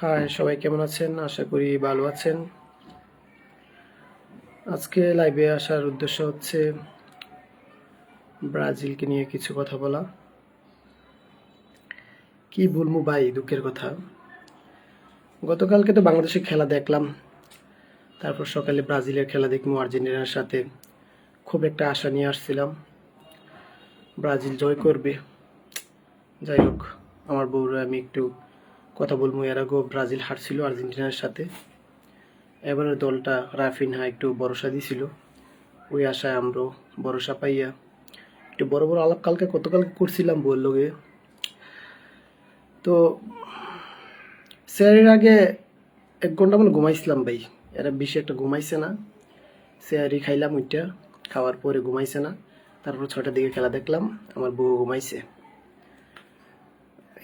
High সবাই কেমন আছেন? আশা করি ভালো আছেন। আজকে লাইভে আসার উদ্দেশ্য হচ্ছে ব্রাজিলকে নিয়ে কিছু কথা বলা। কি বলব ভাই, দুঃখের কথা। গতকালকে তো বাংলাদেশের খেলা দেখলাম। তারপর সকালে ব্রাজিলের খেলা দেখব, আর্জেন্টিনার সাথে খুব একটা আশা নিয়ে আসছিলাম। ব্রাজিল জয় করবে। যাই হোক, আমার বউরা আমি একটু কথা বলব। এর আগেও ব্রাজিল হারছিল আর্জেন্টিনার সাথে। এবারের দলটা রাফিনহা একটু ভরসা দিছিল। ওই আশায় আমরাও ভরসা পাইয়া একটু বড় বড় আলাপ কালকে গতকালকে করছিলাম বউর লগে। তো স্যারের আগে এক ঘণ্টা মানে ঘুমাইছিলাম ভাই। এরা বেশি একটা ঘুমাইছে না। স্যারই খাইলাম ওইটা, খাওয়ার পরে ঘুমাইছে না। তারপর ছটার দিকে খেলা দেখলাম, আমার বউ ঘুমাইছে।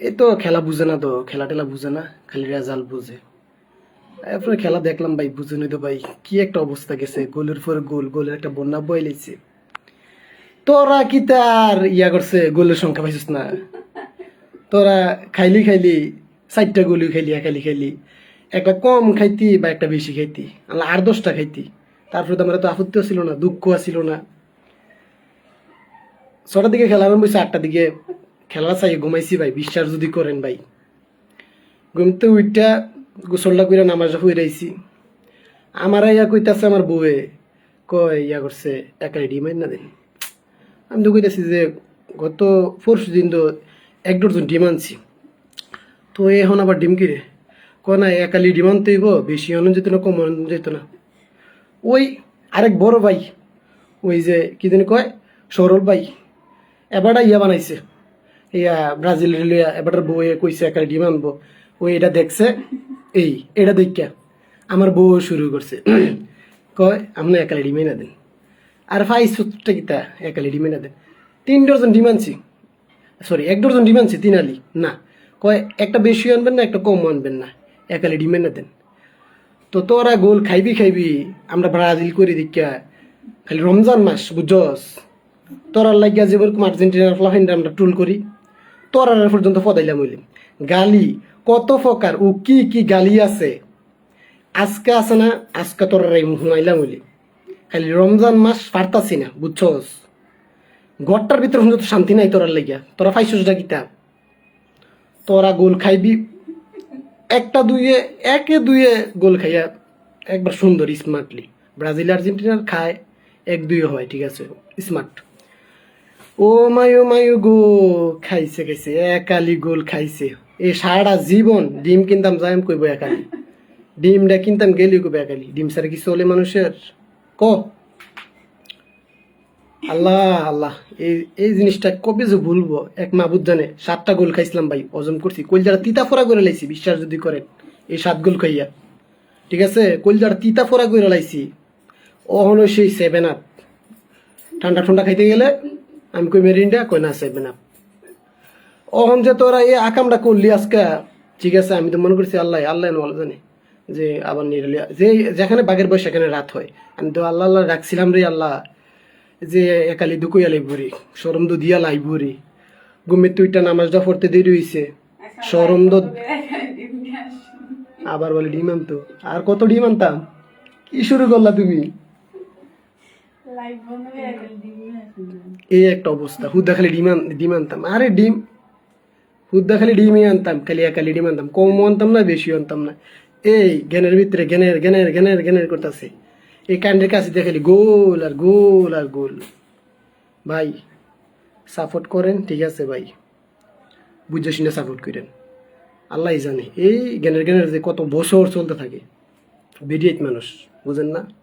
এই তো খেলা বুঝে না তো, খেলা টেলা বুঝে না, খালি রেজাল্ট বুঝে। তারপরে খেলা দেখলাম ভাই, বুঝে তো ভাই, কি একটা অবস্থা গেছে, গোলের পরে গোল, গোলের একটা বন্যা বয়ে লেছে তোরা কি তার ইয়া করছে, গোলের সংখ্যা পাইছিস না? তোরা খাইলি খাইলি, চারটা গোলি খাইলি খাইলি খাইলি। একটা কম খাইতি বা একটা বেশি খাইতি আর দশটা খাইতি। তারপরে তো আমার তো আপত্তিও ছিল না দুঃখ ছিল না। ছটার দিকে খেলা আরম্ভ হয়েছে আটটার দিকে খেলা চাই, ঘুমাইছি ভাই, বিশ্বাস যদি করেন ভাই। ঘুমতে উইটা গোসলটা করে নামাজ রয়েছি আমার ইয়া কইতাছে আমার বউয়ে, কয়, ইয়া করছে একাই ডিম না দেন। আমি তো কইতাছি যে, গত পরশু দিন তো এক ডজন ডিম আনছি। তো এখন আবার ডিম কিরে? ক না একালি ডিম আনতে হইব, বেশি আনন্দ যেত না, কম আনন্দ যেত না। ওই আরেক বড় ভাই, ওই যে, কি কয়, সরল ভাই, এবারটা ইয়া বানাইছে। ইয়া ব্রাজিল লিয়া এবার বউয়ে কইছে একটা ডিম আনব। ওই এটা দেখছে, এই, এটা দেখা আমার বউ শুরু করছে। কয় আপনি একালে ডিমে না দেন। আর ফাইস সত্তরটা কিতা একালে ডিমে না দেন। তিন ডজন ডিম আনছি। সরি, এক ডজন ডিম আনছি, তিন আলি। না, কয়, একটা বেশি আনবেন না, একটা কম আনবেন না একালে ডিমে না দেন। তো তোরা গোল খাইবি খাইবি, আমরা ব্রাজিল করে দেখা খালি রমজান মাস, বুঝছস? তোরা লাগিয়া যে আর্জেন্টিনার ফ্লাফাইন আমরা টুল করি। তোরা পর্যন্ত ফদাইলাম হইলাম গালি, কত ফকার ও কি কি গালি আছে? আজকে আছে না, আজকে তোরা হুমাইলাম হইলি। খালি রমজান মাস পারতাছি না, বুঝছস? ঘরটার ভিতরে পর্যন্ত শান্তি নাই তোরার লাগিয়া, তোরা পাইছস কিতা? তোরা গোল খাইবি। একটা দুইয়ে, একে দুইয়ে গোল খাইয়া একবার সুন্দর স্মার্টলি ব্রাজিল, আর্জেন্টিনার খায়, এক দুইয়ে হয়, ঠিক আছে? স্মার্ট ও মায়ু মায়ু গো, খাইছে খাইছে, একালি গোল খাইছে। এই সারা জীবন ডিম কিনতাম যাই কইব একালি। ডিমটা কিনতাম, গেলি কইব একালি। ডিম সারা কি চলে মানুষের? ক? আল্লাহ আল্লাহ, এই এই জিনিসটা কবে যে ভুলবো? এক মাহবুদ জানে, সাতটা গোল খাইছিলাম ভাই ওজন করছি। কলজারা তিতা ফোরা করে লাইছি, বিশ্বাস যদি করেন, এই সাত গোল খাইয়া। ঠিক আছে? কলজারা তিতা ফোরা করে লাইছি। অহনো সেই সেভেন আপ ঠান্ডা ঠান্ডা খাইতে গেলে আমি কই মেরিন্ডা? কই না সেভেন আপ অহন যে তোরা এই আকামটা করলি আজকে, ঠিক আছে, আমি তো মনে করছি আল্লাহ আল্লাহ ভালো জানে যে আবার নিরলি যে যেখানে বাঘের বয়স, সেখানে রাত হয়। আমি তো আল্লাহ আল্লাহ রাখছিলাম রে আল্লাহ, যে একালি দুকুইয়া লাইবরি সরম দু দিয়া লাইবরি গুমে তুইটা নামাজটা পড়তে দেরি হইছে। সরম দো আবার বলে ডিম আনতো। আর কত ডিম আনতাম? কি শুরু করলা তুমি? এই একটা অবস্থা। হুদ্দা খালি ডিম ডিম আনতাম। আরে ডিম হুদ্দা খালি ডিমই আনতাম, খালি একালি ডিম আনতাম। কম আনতাম না বেশি আনতাম না। এই জ্ঞানের ভিতরে জ্ঞানের জ্ঞানের জ্ঞানের জ্ঞানের করতেছে। এই কাণ্ডের কাছে দেখালি গোল আর গোল আর গোল। ভাই সাপোর্ট করেন, ঠিক আছে ভাই। বুঝে শুনে সাপোর্ট করেন। আল্লাহ জানে। এই জ্ঞানের জ্ঞানের যে কত বছর চলতে থাকে। বেরিয়েট মানুষ, বুঝেন না?